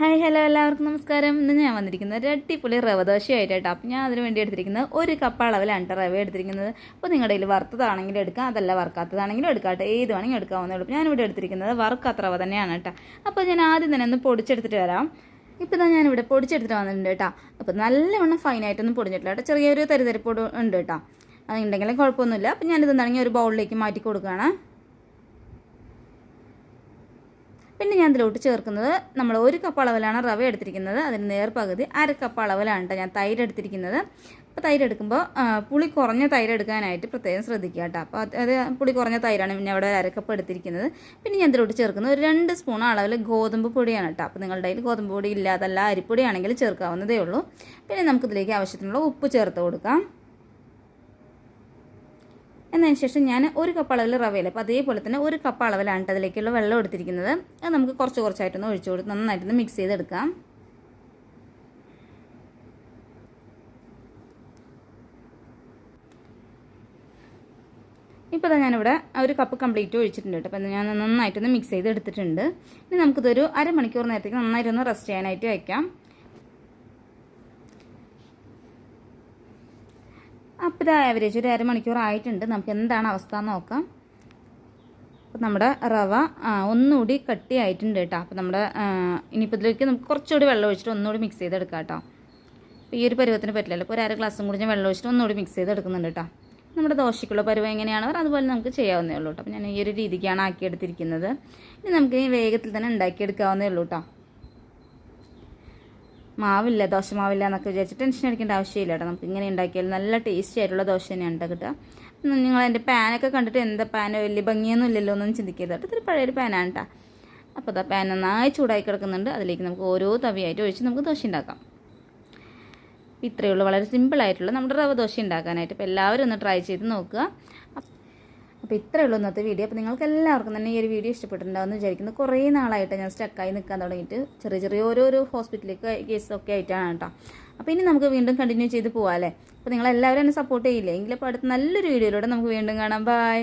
Hi hello എല്ലാവർക്കും നമസ്കാരം. ഇന്ന് ഞാൻ വന്നിരിക്കുന്നത് അടിപൊളി റവ ദോശയായിട്ടാണ് അപ്പോൾ ഞാൻ അതിനു വേണ്ടി എടുത്തിരിക്കുന്നത് ഒരു കപ്പ് അളവിലാണ് കേട്ടോ റവ എടുത്തിരിക്കുന്നത്. അപ്പോൾ നിങ്ങളുടെ കയ്യിൽ വറുത്തതാണെങ്കിലും എടുക്കാം അതല്ല വറുക്കാത്തതാണെങ്കിലും എടുക്കാം ഏത് വേണമെങ്കിലും എടുക്കാവുന്നേ ഉള്ളൂ. ഞാനിവിടെ എടുത്തിരിക്കുന്നത് വറുക്കാത്ത റവ തന്നെയാണ് കേട്ടോ. അപ്പോൾ ഞാൻ ആദ്യം തന്നെ ഒന്ന് പൊടിച്ചെടുത്തിട്ട് വരാം. ഇപ്പോൾ ഇതാ ഞാനിവിടെ പൊടിച്ചെടുത്തിട്ട് വന്നിട്ടുണ്ട് കേട്ടോ. അപ്പോൾ നല്ലവണ്ണം ഫൈനായിട്ടൊന്നും പൊടിഞ്ഞിട്ടില്ല കേട്ടോ. ചെറിയൊരു തരിതരിപ്പൊടി ഉണ്ട് കേട്ടോ. അതുണ്ടെങ്കിലും കുഴപ്പമൊന്നുമില്ല. അപ്പോൾ ഞാനിത് എന്താണെങ്കിൽ ഒരു ബൗളിലേക്ക് മാറ്റി കൊടുക്കുകയാണ്. പിന്നെ ഞാൻ ഇതിലോട്ട് ചേർക്കുന്നത് നമ്മൾ ഒരു കപ്പ് അളവിലാണ് റവ എടുത്തിരിക്കുന്നത്. അതിന് നേർ പകുതി അര കപ്പ് അളവിലാണ് കേട്ടോ ഞാൻ തൈര് എടുത്തിരിക്കുന്നത്. അപ്പോൾ തൈര് എടുക്കുമ്പോൾ പുളി കുറഞ്ഞ തൈര് എടുക്കാനായിട്ട് പ്രത്യേകം ശ്രദ്ധിക്കുക കേട്ടോ അപ്പോൾ അത് പുളി കുറഞ്ഞ തൈരാണ് പിന്നെ അവിടെ അരക്കപ്പ് എടുത്തിരിക്കുന്നത്. പിന്നെ ഞാൻ ഇതിലോട്ട് ചേർക്കുന്നത് ഒരു രണ്ട് സ്പൂൺ അളവിൽ ഗോതമ്പ് പൊടിയാണ് കേട്ടോ അപ്പോൾ നിങ്ങളുടെ കയ്യിൽ ഗോതമ്പ് പൊടി ഇല്ലാതല്ല അരിപ്പൊടിയാണെങ്കിൽ ചേർക്കാവുന്നതേ ഉള്ളൂ. പിന്നെ നമുക്കിതിലേക്ക് ആവശ്യത്തിനുള്ള ഉപ്പ് ചേർത്ത് കൊടുക്കാം. എന്നതിന് ശേഷം ഞാൻ ഒരു കപ്പ് അളവിൽ റവയിൽ അപ്പോൾ അതേപോലെ തന്നെ ഒരു കപ്പ് അളവിലാണ് അതിലേക്കുള്ള വെള്ളം എടുത്തിരിക്കുന്നത്. അത് നമുക്ക് കുറച്ച് കുറച്ചായിട്ടൊന്ന് ഒഴിച്ചു കൊടുത്ത് നന്നായിട്ടൊന്ന് മിക്സ് ചെയ്തെടുക്കാം. ഇപ്പോൾ ഞാനിവിടെ ഒരു കപ്പ് കംപ്ലീറ്റ് ഒഴിച്ചിട്ടുണ്ട് കേട്ടോ. അപ്പോൾ ഞാൻ നന്നായിട്ടൊന്ന് മിക്സ് ചെയ്ത് എടുത്തിട്ടുണ്ട് ഇനി നമുക്കിതൊരു അരമണിക്കൂർ നേരത്തേക്ക് നന്നായിട്ടൊന്ന് റെസ്റ്റ് ചെയ്യാനായിട്ട് വയ്ക്കാം അപ്പോൾ ഇത് ആവറേജ് ഒരു അരമണിക്കൂർ ആയിട്ടുണ്ട്. നമുക്ക് എന്താണ് അവസ്ഥ എന്ന് നോക്കാം. അപ്പോൾ നമ്മുടെ റവ ഒന്നുകൂടി കട്ടി ആയിട്ടുണ്ട് കേട്ടോ. അപ്പോൾ നമ്മുടെ ഇനിയിപ്പോൾ ഇതിലേക്ക് നമുക്ക് കുറച്ചുകൂടി വെള്ളം ഒഴിച്ചിട്ട് ഒന്നുകൂടി മിക്സ് ചെയ്തെടുക്കാം കേട്ടോ. അപ്പോൾ ഈ ഒരു പരുവത്തിന് പറ്റില്ലല്ലോ അപ്പോൾ ഒരു അര ഗ്ലാസ്സും കൂടി ഞാൻ വെള്ളം ഒഴിച്ചിട്ട് ഒന്നുകൂടി മിക്സ് ചെയ്തെടുക്കുന്നുണ്ട് കേട്ടോ. നമ്മുടെ ദോശയ്ക്കുള്ള പരുവം എങ്ങനെയാണോ? അതുപോലെ നമുക്ക് ചെയ്യാവുന്നേ ഉള്ളൂ കേട്ടോ. അപ്പോൾ ഞാൻ ഈ ഒരു രീതിക്കാണ് ആക്കിയെടുത്തിരിക്കുന്നത്. ഇനി നമുക്ക് ഈ വേഗത്തിൽ തന്നെ ഉണ്ടാക്കിയെടുക്കാവുന്നേ ഉള്ളൂ കേട്ടോ. മാവില്ല ദോശ മാവില്ല എന്നൊക്കെ വിചാരിച്ച് ടെൻഷൻ അടിക്കേണ്ട ആവശ്യമില്ല കേട്ടോ നമുക്ക് ഇങ്ങനെ ഉണ്ടാക്കിയാൽ നല്ല ടേസ്റ്റി ആയിട്ടുള്ള ദോശ തന്നെയാണ് കേട്ടോ നിങ്ങൾ എന്റെ പാനൊക്കെ കണ്ടിട്ട് എന്താ പാൻ വലിയ ഭംഗിയൊന്നും ഇല്ലല്ലോ എന്നൊന്നും ചിന്തിക്കരുത് കേട്ടോ ഇത്തിരി പഴയൊരു പാനാണ് കേട്ടോ അപ്പോൾ അതാ പാൻ നന്നായി ചൂടായി കിടക്കുന്നുണ്ട്. അതിലേക്ക് നമുക്ക് ഓരോ തവിയായിട്ട് ഒഴിച്ച് നമുക്ക് ദോശ ഉണ്ടാക്കാം. ഇത്രയേ ഉള്ളൂ. വളരെ സിമ്പിളായിട്ടുള്ള നമ്മുടെ റവ ദോശ ഉണ്ടാക്കാനായിട്ട്. അപ്പോൾ എല്ലാവരും ഒന്ന് ട്രൈ ചെയ്ത് നോക്കുക. അപ്പോൾ ഇത്രയേ ഉള്ളൂ ഇന്നത്തെ വീഡിയോ അപ്പോൾ നിങ്ങൾക്ക് എല്ലാവർക്കും തന്നെ ഈ ഒരു വീഡിയോ ഇഷ്ടപ്പെട്ടിട്ടുണ്ടാവുമെന്ന് വിചാരിക്കുന്നു. കുറേ നാളായിട്ട് ഞാൻ സ്റ്റക്കായി നിൽക്കാൻ തുടങ്ങിയിട്ട് ചെറിയ ചെറിയ ഓരോരോ ഹോസ്പിറ്റലിലേക്ക് കേസൊക്കെ ആയിട്ടാണ് കേട്ടോ. അപ്പോൾ ഇനി നമുക്ക് വീണ്ടും കണ്ടിന്യൂ ചെയ്ത് പോകാം അല്ലേ? അപ്പോൾ നിങ്ങളെല്ലാവരും എന്നെ സപ്പോർട്ട് ചെയ്യില്ലേ? എങ്കിലും അപ്പോൾ അടുത്ത നല്ലൊരു വീഡിയോയിലൂടെ നമുക്ക് വീണ്ടും കാണാം. ബൈ